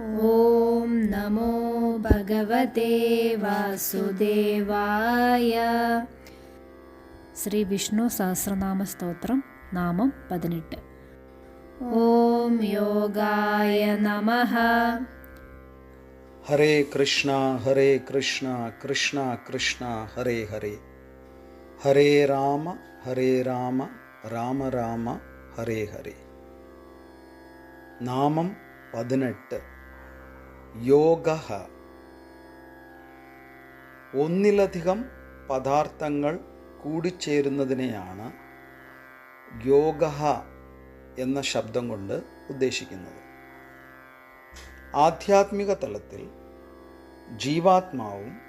ॐ नमो भगवते वासुदेवाय। श्रीविष्णुसहस्रनामस्तोत्रं नाम पदिनेट्। ॐ योगाय नमः। हरे कृष्ण हरे कृष्ण कृष्ण कृष्ण हरे हरे। हरे राम हरे राम राम राम हरे हरे। नाम पदनेट्। യോഗ. ഒന്നിലധികം പദാർത്ഥങ്ങൾ കൂടിച്ചേരുന്നതിനെയാണ് യോഗ എന്ന ശബ്ദം കൊണ്ട് ഉദ്ദേശിക്കുന്നത്. ആധ്യാത്മിക തലത്തിൽ ജീവാത്മാവും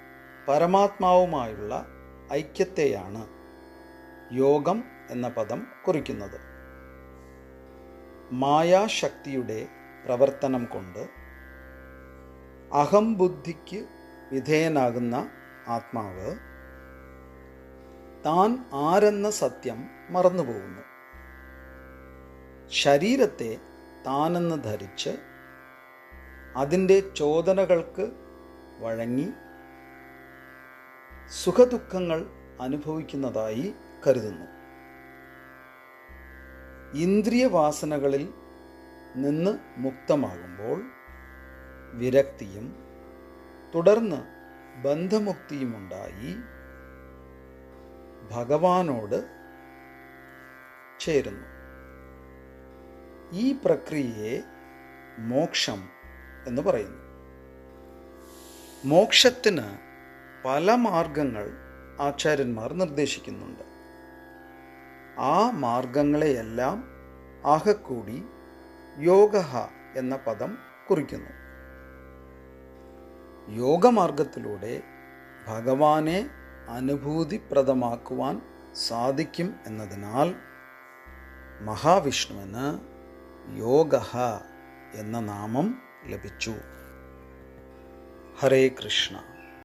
പരമാത്മാവുമായുള്ള ഐക്യത്തെയാണ് യോഗം എന്ന പദം കുറിക്കുന്നത്. മായാശക്തിയുടെ പ്രവർത്തനം കൊണ്ട് അഹംബുദ്ധിക്ക് വിധേയനാകുന്ന ആത്മാവ് താൻ ആരെന്ന സത്യം മറന്നുപോകുന്നു. ശരീരത്തെ താനെന്ന് ധരിച്ച് അതിന്റെ ചോദനകൾക്ക് വഴങ്ങി സുഖദുഃഖങ്ങൾ അനുഭവിക്കുന്നതായി കരുതുന്നു. ഇന്ദ്രിയവാസനകളിൽ നിന്ന് മുക്തമാകുമ്പോൾ വിരക്തിയും തുടർന്ന് ബന്ധമുക്തിയുമുണ്ടായി ഭഗവാനോട് ചേരുന്നു. ഈ പ്രക്രിയയെ മോക്ഷം എന്ന് പറയുന്നു. മോക്ഷത്തിന് പല മാർഗങ്ങൾ ആചാര്യന്മാർ നിർദ്ദേശിക്കുന്നുണ്ട്. ആ മാർഗങ്ങളെയെല്ലാം ആകെക്കൂടി യോഗ എന്ന പദം കുറിക്കുന്നു. യോഗമാർഗത്തിലൂടെ ഭഗവാനെ അനുഭൂതിപ്രദമാക്കുവാൻ സാധിക്കും എന്നതിനാൽ മഹാവിഷ്ണുവിന് യോഗ എന്ന നാമം ലഭിച്ചു. ഹരേ കൃഷ്ണ.